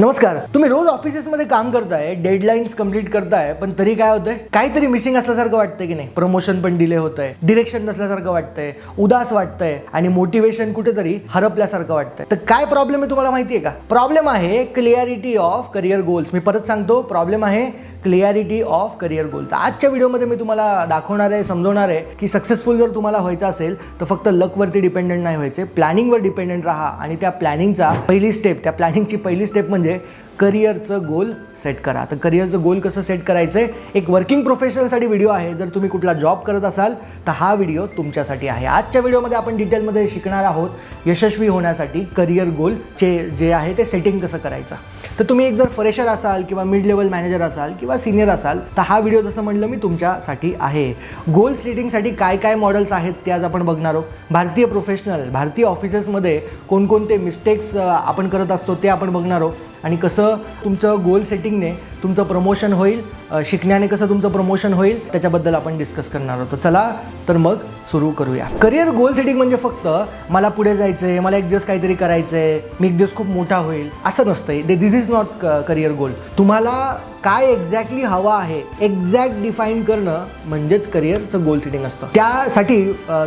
नमस्कार. तुम्ही रोज ऑफिसेसमध्ये काम करताय डेडलाईन्स कंप्लीट करताय पण तरी काय होतंय? काहीतरी मिसिंग असल्यासारखं वाटतंय की नाही? प्रमोशन पण डिले होत आहे डिरेक्शन नसल्यासारखं वाटतंय उदास वाटतंय आणि मोटिवेशन कुठेतरी हरपल्यासारखं वाटतंय. तर काय प्रॉब्लेम आहे तुम्हाला माहिती आहे का? प्रॉब्लेम आहे क्लिअरिटी ऑफ करिअर गोल्स मी परत सांगतो प्रॉब्लेम आहे क्लिअरिटी ऑफ करिअर गोल्स आजच्या व्हिडिओमध्ये मी तुम्हाला दाखवणार आहे समजवणार आहे की सक्सेसफुल जर तुम्हाला व्हायचं असेल तर फक्त लकवरती डिपेंडेंट नाही व्हायचे. प्लॅनिंगवर डिपेंडेंट राहा आणि त्या प्लॅनिंगचा पहिली स्टेप त्या प्लॅनिंगची पहिली स्टेप म्हणजे म्हणजे करिअरचं गोल सेट करा. तर करिअरचं गोल कसं सेट करायचं आहे एक वर्किंग प्रोफेशनलसाठी व्हिडिओ आहे. जर तुम्ही कुठला जॉब करत असाल तर हा व्हिडिओ तुमच्यासाठी आहे. आजच्या व्हिडिओमध्ये आपण डिटेलमध्ये शिकणार आहोत यशस्वी होण्यासाठी करिअर गोलचे जे आहे ते सेटिंग कसं करायचं. तर तुम्ही एक जर फ्रेशर असाल किंवा मिड लेवल मॅनेजर असाल किंवा सिनियर असाल तर हा व्हिडिओ जसं म्हटलं मी तुमच्यासाठी आहे. गोल सेटिंगसाठी काय काय मॉडेल्स आहेत ते आज आपण बघणार आहोत. भारतीय प्रोफेशनल भारतीय ऑफिसेसमध्ये कोणकोणते मिस्टेक्स आपण करत असतो ते आपण बघणार आहोत. आणि कसं तुमचं गोल सेटिंगने तुमचं प्रमोशन होईल शिकण्याने कसं तुमचं प्रमोशन होईल त्याच्याबद्दल आपण डिस्कस करणार आहोत. चला तर मग सुरू करूया. करिअर गोल सेटिंग म्हणजे फक्त मला पुढे जायचं आहे मला एक दिवस काहीतरी करायचं आहे मी एक दिवस खूप मोठा होईल असं नसतं they this is not career goal तुम्हाला काय एक्झॅक्टली हवं आहे एक्झॅक्ट डिफाईन करणं म्हणजेच करिअरचं गोल सेटिंग असतं. त्यासाठी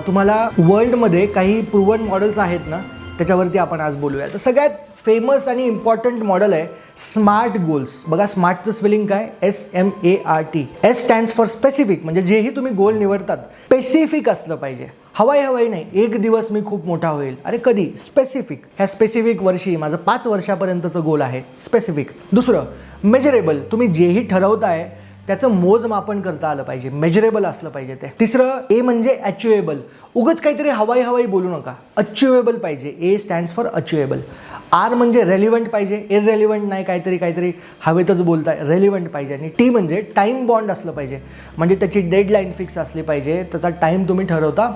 तुम्हाला वर्ल्डमध्ये काही प्रूवन मॉडेल्स आहेत ना त्याच्यावरती आपण आज बोलूया. तर सगळ्यात फेमस आणि इम्पॉर्टंट मॉडेल आहे स्मार्ट गोल्स बघा स्मार्टचं स्पेलिंग काय? S M A R T S stands for specific म्हणजे जेही तुम्ही गोल निवडतात स्पेसिफिक असलं पाहिजे. हवाई हवाई नाही एक दिवस मी खूप मोठा होईल. अरे कधी? स्पेसिफिक ह्या स्पेसिफिक वर्षी माझं पाच वर्षापर्यंतचं गोल आहे स्पेसिफिक दुसरं मेजरेबल तुम्ही जेही ठरवताय त्याचं मोजमापन करता आलं पाहिजे. मेजरेबल असलं पाहिजे ते. तिसरं ए म्हणजे अचिवेबल उगच काहीतरी हवाई हवाई बोलू नका. अचिवेबल पाहिजे. A stands for achievable R म्हणजे रेलिव्हंट पाहिजे इरेलिव्हंट नाही काहीतरी काहीतरी हवेतच बोलताय रेलिव्हंट पाहिजे. आणि टी म्हणजे टाईम बॉन्ड असलं पाहिजे. म्हणजे त्याची डेडलाईन फिक्स असली पाहिजे त्याचा टाईम तुम्ही ठरवता.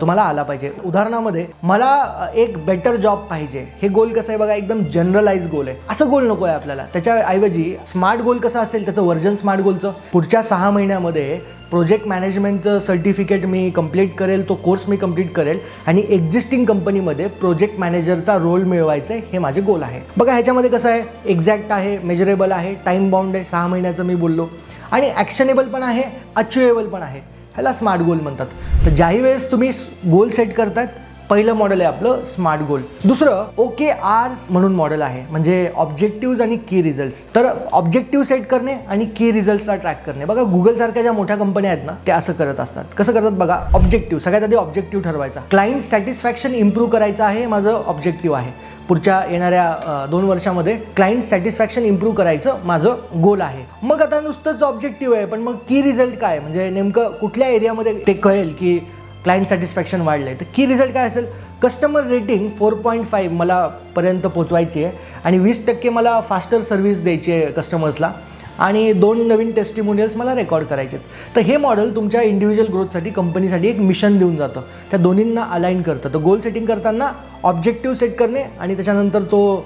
तुम्हाला आला पाहिजे. उदाहरणामध्ये मला एक बेटर जॉब पाहिजे. हे गोल कसं आहे बघा एकदम जनरलाइज गोल आहे. असं गोल नको आहे आपल्याला. त्याच्याऐवजी स्मार्ट गोल कसं असेल त्याचं वर्जन स्मार्ट गोलचं पुढच्या सहा महिन्यामध्ये प्रोजेक्ट मॅनेजमेंटचं सर्टिफिकेट मी कंप्लीट करेल तो कोर्स मी कंप्लीट करेल आणि एक्झिस्टिंग कंपनीमध्ये प्रोजेक्ट मॅनेजरचा रोल मिळवायचं आहे हे माझे गोल आहे. बघा ह्याच्यामध्ये कसं आहे? एक्झॅक्ट आहे मेजरेबल आहे टाईम बाउंड आहे सहा महिन्याचं मी बोललो. आणि ॲक्शनेबल पण आहे अचिवेबल पण आहे. ह्याला स्मार्ट गोल म्हणतात. तर ज्याही वेळेस तुम्ही गोल सेट करतात पहिलं मॉडेल आहे आपलं स्मार्ट गोल दुसरं ओके आर्स म्हणून मॉडेल आहे. म्हणजे ऑब्जेक्टिव्ह आणि की रिझल्ट्स तर ऑब्जेक्टिव्ह सेट करणे आणि की रिझल्टला ट्रॅक करणे. बघा गुगल सारख्या ज्या मोठ्या कंपन्या आहेत ना त्या असं करत असतात. कसं करतात बघा ऑब्जेक्टिव्ह सगळ्यात आधी ऑब्जेक्टिव्ह ठरवायचा. क्लायंट सॅटिस्फॅक्शन इम्प्रूव्ह करायचं आहे माझं ऑब्जेक्टिव्ह आहे. पुढच्या येणाऱ्या दोन वर्षामध्ये क्लायंट सॅटिस्फॅक्शन इम्प्रूव्ह करायचं माझं गोल आहे. मग आता नुसतंच ऑब्जेक्टिव्ह आहे पण मग की रिझल्ट काय? म्हणजे नेमकं कुठल्या एरियामध्ये ते कळेल की क्लायंट सॅटिस्फॅक्शन वाढलं आहे तर की रिझल्ट काय असेल? Customer rating four point five मला पर्यंत पोचवायची आहे आणि वीस टक्के मला फास्टर सर्व्हिस द्यायची आहे कस्टमर्सला आणि दोन नवीन टेस्टिमोनियल्स मला रेकॉर्ड करायचे आहेत तर हे मॉडेल तुमच्या इंडिव्हिज्युअल ग्रोथसाठी कंपनीसाठी एक मिशन देऊन जातं. त्या दोन्हींना अलाईन करतं. तर गोल सेटिंग करताना ऑब्जेक्टिव्ह सेट करणे आणि त्याच्यानंतर तो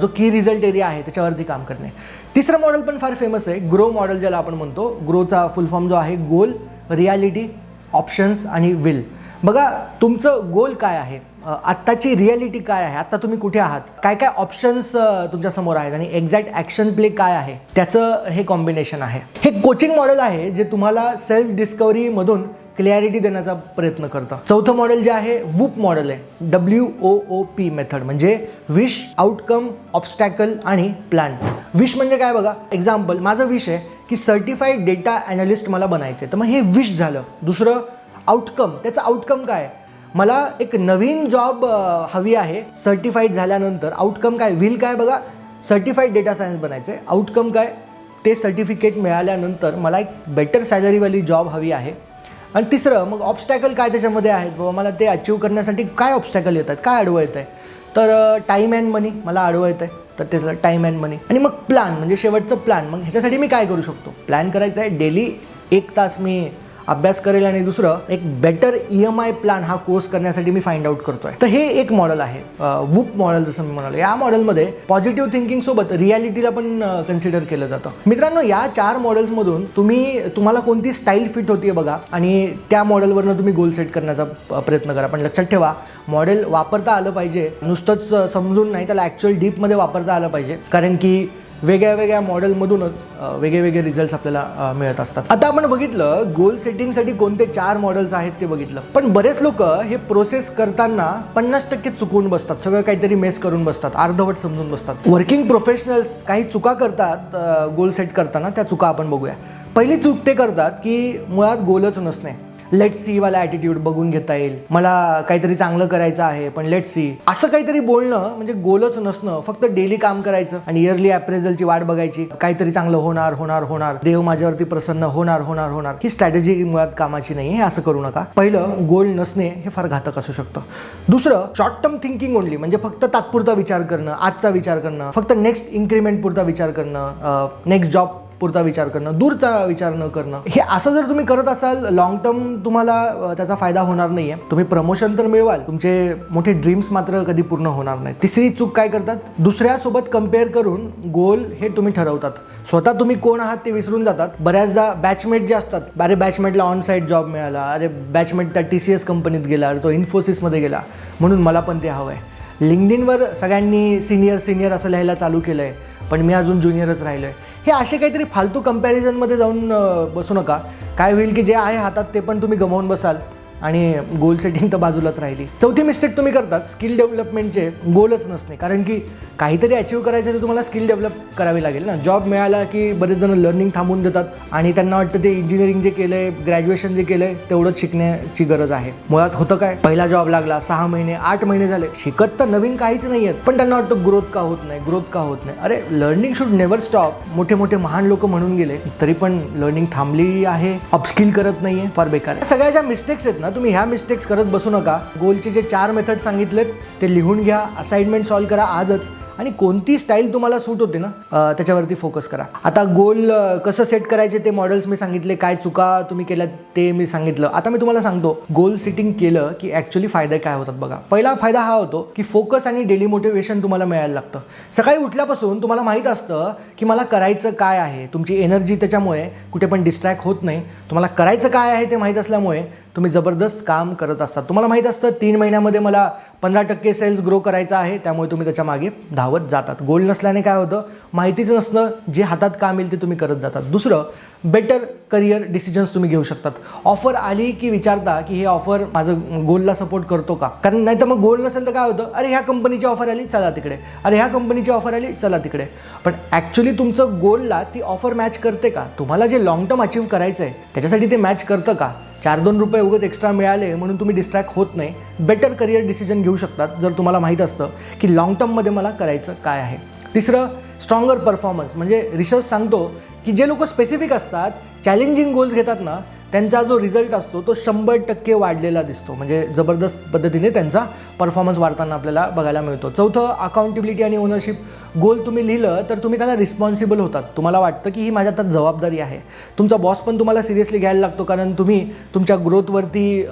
जो की रिझल्ट एरिया आहे त्याच्यावरती काम करणे. तिसरं मॉडेल पण फार फेमस आहे. ग्रो मॉडेल ज्याला आपण म्हणतो. ग्रोचा फुल फॉर्म जो आहे गोल रियालिटी ऑप्शन्स आणि विल बघा तुमचं गोल काय आहे? आत्ताची रियालिटी काय आहे? आत्ता तुम्ही कुठे आहात? काय काय ऑप्शन्स तुमच्यासमोर आहेत आणि एक्झॅक्ट ॲक्शन प्ले काय आहे? त्याचं हे कॉम्बिनेशन आहे. हे कोचिंग मॉडेल आहे जे तुम्हाला सेल्फ डिस्कवरीमधून क्लॅरिटी देण्याचा प्रयत्न करतं. चौथं मॉडेल जे आहे वूप मॉडेल आहे. W O O P method म्हणजे विश आउटकम ऑब्स्टॅकल आणि प्लॅन विश म्हणजे काय बघा? एक्झाम्पल माझं विश आहे की सर्टिफाईड डेटा ॲनालिस्ट मला बनायचं आहे तर मग हे विश झालं. दुसरं आउटकम त्याचं आउटकम काय आहे? मला एक नवीन जॉब हवी आहे. सर्टिफाईड झाल्यानंतर आउटकम काय? व्हील काय? बघा सर्टिफाईड डेटा सायन्स बनायचं आहे आउटकम काय? ते सर्टिफिकेट मिळाल्यानंतर मला एक बेटर सॅलरीवाली जॉब हवी आहे. आणि तिसरं मग ऑब्स्टॅकल काय त्याच्यामध्ये आहेत? बाबा मला ते अचीव करण्यासाठी काय ऑब्स्टॅकल येतात? काय अडवं येत आहे तर टाईम अँड मनी मला अडवं येतं आहे तर त्याचं टाईम अँड मनी आणि मग प्लॅन म्हणजे शेवटचं प्लॅन मग ह्याच्यासाठी मी काय करू शकतो? प्लॅन करायचं आहे डेली एक तास मी अभ्यास करेल आणि दुसरं एक better E M I plan हा कोर्स करण्यासाठी मी फाइंड आउट करतोय. तर हे एक मॉडेल आहे. वूप मॉडेल जसं मी म्हणालो. या मॉडेलमध्ये पॉझिटिव्ह थिंकिंग सोबत रियालिटीला पण कन्सिडर केलं जातं. मित्रांनो या चार मॉडेल्समधून तुम्ही तुम्हाला कोणती स्टाईल फिट होती बघा आणि त्या मॉडेलवरनं तुम्ही गोल सेट करण्याचा प्रयत्न करा. पण लक्षात ठेवा मॉडेल वापरता आलं पाहिजे. नुसतंच समजून नाही त्याला ॲक्च्युअल डीपमध्ये वापरता आलं पाहिजे. कारण की वेगळ्या वेगळ्या मॉडेलमधूनच वेगळे वेगळे रिझल्ट्स आपल्याला मिळत असतात. आता आपण बघितलं गोल सेटिंगसाठी कोणते चार मॉडेल्स आहेत ते बघितलं. पण बरेच लोक हे प्रोसेस करताना पन्नास टक्के चुकवून बसतात. सगळं काहीतरी मेस करून बसतात अर्धवट समजून बसतात. वर्किंग प्रोफेशनल्स काही चुका करतात गोल सेट करताना त्या चुका आपण बघूया. पहिली चूक ते करतात की मुळात गोलच नसणे. लेट सी वाला ॲटिट्यूड बघून घेता येईल. मला काहीतरी चांगलं करायचं आहे पण लेट सी असं काहीतरी बोलणं म्हणजे गोलच नसणं फक्त डेली काम करायचं आणि इयरली अप्रेझलची वाट बघायची. काहीतरी चांगलं होणार होणार होणार. देव माझ्यावरती प्रसन्न होणार होणार होणार. ही स्ट्रॅटेजी मुळात कामाची नाही हे असं करू नका. पहिलं गोल नसणे हे फार घातक असू शकतं. दुसरं शॉर्ट टर्म थिंकिंग ओनली म्हणजे फक्त तात्पुरता विचार करणं आजचा विचार करणं फक्त नेक्स्ट इन्क्रीमेंट पुरता विचार करणं नेक्स्ट जॉब पुरता विचार करणं दूरचा विचार न करणं. हे असं जर तुम्ही करत असाल लॉंग टर्म तुम्हाला त्याचा फायदा होणार नाहीये. तुम्ही प्रमोशन तर मिळवाल. तुमचे मोठे ड्रीम्स मात्र कधी पूर्ण होणार नाही तिसरी चूक काय करतात? दुसऱ्यासोबत कंपेअर करून गोल हे तुम्ही ठरवतात. स्वतः तुम्ही कोण आहात ते विसरून जातात. बऱ्याचदा बॅचमेट जे असतात अरे बॅचमेटला ऑन साईड जॉब मिळाला अरे बॅचमेट त्या टी सी एस कंपनीत गेला अरे तो इन्फोसिसमध्ये गेला. म्हणून मला पण ते हवं आहे लिंगडिनवर सगळ्यांनी सिनियर सिनियर असं लिहायला चालू केलं आहे पण मी अजून ज्युनियरच राहिलो आहे हे असे काहीतरी फालतू कम्पॅरिझनमध्ये जाऊन बसू नका. काय होईल की जे आहे हातात ते पण तुम्ही गमावून बसाल. आणि गोल सेटिंग तर बाजूलाच राहिली. चौथी मिस्टेक तुम्ही करतात. स्किल डेव्हलपमेंटचे गोलच नसणे. कारण की काहीतरी अचीव करायचं तर तुम्हाला स्किल डेव्हलप करावी लागेल ना. जॉब मिळाला की बरेच जण लर्निंग थांबून देतात. आणि त्यांना वाटतं ते इंजिनिअरिंग जे केलं आहे ग्रॅज्युएशन जे केलं आहे तेवढंच शिकण्याची गरज आहे. मुळात होतं काय? पहिला जॉब लागला सहा महिने आठ महिने झाले. शिकत तर नवीन काहीच नाही आहेत पण त्यांना वाटतं ग्रोथ का होत नाही ग्रोथ का होत नाही? अरे लर्निंग शुड नेव्हर स्टॉप मोठे मोठे महान लोक म्हणून गेले. तरी पण लर्निंग थांबली आहे. अपस्किल करत नाहीये. फार बेकार. सगळ्या ज्या मिस्टेक्स आहेत ना तुम्ही ह्या मिस्टेक्स करत बसू नका. गोलचे जे चार मेथड सांगितलेत ते लिहून घ्या असाइनमेंट सॉल्व्ह करा आजच. आणि कोणती स्टाईल तुम्हाला सूट होते ना त्याच्यावरती फोकस करा. आता गोल कसं सेट करायचे ते मॉडेल्स मी सांगितले काय चुका तुम्ही केल्यात ते मी सांगितलं. आता मी तुम्हाला सांगतो गोल सेटिंग केलं की ॲक्च्युली फायदे काय होतात बघा. पहिला फायदा हा होतो की फोकस आणि डेली मोटिवेशन तुम्हाला मिळायला लागतं. सकाळी उठल्यापासून तुम्हाला माहीत असतं की मला करायचं काय आहे. तुमची एनर्जी त्याच्यामुळे कुठे पण डिस्ट्रॅक्ट होत नाही. तुम्हाला करायचं काय आहे ते माहीत असल्यामुळे तुम्ही जबरदस्त काम करत असतात तुम्हाला माहीत असतं तीन महिन्यामध्ये मला पंधरा टक्के सेल्स ग्रो करायचा आहे त्यामुळे तुम्ही त्याच्यामागे धावत जातात. गोल नसल्याने काय होतं? माहितीच नसणं जे हातात काम येईल ते तुम्ही करत जातात. दुसरं बेटर करिअर डिसिजन्स तुम्ही घेऊ शकतात. ऑफर आली की विचारता की हे ऑफर माझं गोलला सपोर्ट करतो का? कारण नाही तर मग गोल नसेल तर काय होतं? अरे ह्या कंपनीची ऑफर आली चला तिकडे. अरे ह्या कंपनीची ऑफर आली चला तिकडे. पण ॲक्च्युली तुमचं गोलला ती ऑफर मॅच करते का? तुम्हाला जे लॉंग टर्म अचीव करायचं आहे त्याच्यासाठी ते मॅच करतं का? चार दोन रुपये उगाच एक्स्ट्रा मिळाले म्हणून तुम्ही डिस्ट्रॅक्ट होत नाही. बेटर करिअर डिसिजन घेऊ शकतात जर तुम्हाला माहीत असतं की लॉंग टर्ममध्ये मला करायचं काय आहे. तिसरं स्ट्रॉंगर परफॉर्मन्स म्हणजे रिसर्च सांगतो की जे लोक स्पेसिफिक असतात चॅलेंजिंग गोल्स घेतात ना त्यांचा जो रिझल्ट असतो तो शंभर टक्के वाढलेला दिसतो. म्हणजे जबरदस्त पद्धतीने त्यांचा परफॉर्मन्स वाढताना आपल्याला बघायला मिळतो. चौथं अकाउंटेबिलिटी आणि ओनरशिप गोल तुम्ही लिहिलं तर तुम्ही त्याला रिस्पॉन्सिबल होतात. तुम्हाला वाटतं की ही माझ्या आता जबाबदारी आहे. तुमचा बॉस पण तुम्हाला सिरियसली घ्यायला लागतो कारण तुम्ही तुमच्या ग्रोथवरती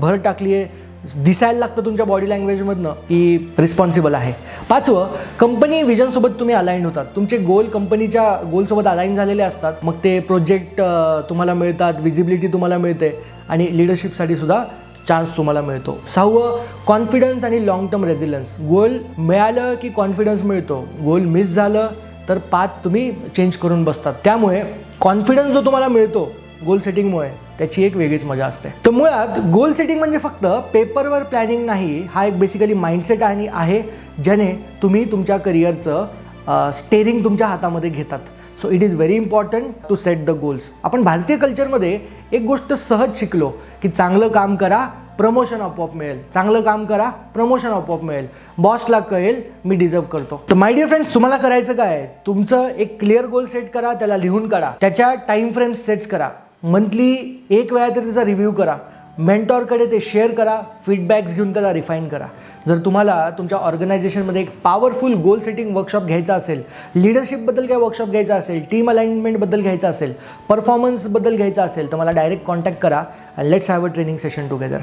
भर टाकली आहे दिसायला लागतं तुमच्या बॉडी लँग्वेजमधनं की रिस्पॉन्सिबल आहे. पाचवं कंपनी विजनसोबत तुम्ही अलाईन होतात. तुमचे गोल कंपनीच्या गोलसोबत अलाईन झालेले असतात. मग ते प्रोजेक्ट तुम्हाला मिळतात विजिबिलिटी तुम्हाला मिळते आणि लिडरशिपसाठी सुद्धा चान्स तुम्हाला मिळतो. सहावं कॉन्फिडन्स आणि लॉंग टर्म रेझिलन्स गोल मिळालं की कॉन्फिडन्स मिळतो. गोल मिस झालं तर पात तुम्ही चेंज करून बसतात. त्यामुळे कॉन्फिडन्स जो तुम्हाला मिळतो गोल सेटिंगमुळे त्याची एक वेगळीच मजा असते. तर मुळात गोल सेटिंग म्हणजे फक्त पेपरवर प्लॅनिंग नाही हा एक बेसिकली माइंडसेट आणि आहे ज्याने तुम्ही तुमच्या करिअरचं स्टेरिंग तुमच्या हातामध्ये घेतात. So it is very important to set the goals आपण भारतीय कल्चरमध्ये एक गोष्ट सहज शिकलो की चांगलं काम करा प्रमोशन आपोआप मिळेल. चांगलं काम करा प्रमोशन आपोआप मिळेल. बॉसला कळेल मी डिझर्व करतो. तर माय डिअर फ्रेंड्स तुम्हाला करायचं काय? तुमचं एक क्लिअर गोल सेट करा त्याला लिहून काढा. त्याच्या टाइम फ्रेम्स सेट्स करा. मंथली एक वेळा तरी त्याचा रिव्ह्यू करा. मेंटॉरकडे ते शेअर करा. फीडबॅक्स घेऊन त्याला रिफाईन करा. जर तुम्हाला तुमच्या ऑर्गनायझेशनमध्ये एक पॉवरफुल गोल सेटिंग वर्कशॉप घ्यायचा असेल लिडरशिपबद्दल काय वर्कशॉप घ्यायचा असेल टीम अलाइनमेंटबद्दल घ्यायचा असेल परफॉर्मन्सबद्दल घ्यायचा असेल तर मला डायरेक्ट कॉन्टॅक्ट करा let's have a training session together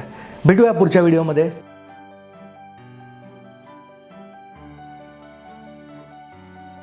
भेटूया पुढच्या व्हिडिओमध्ये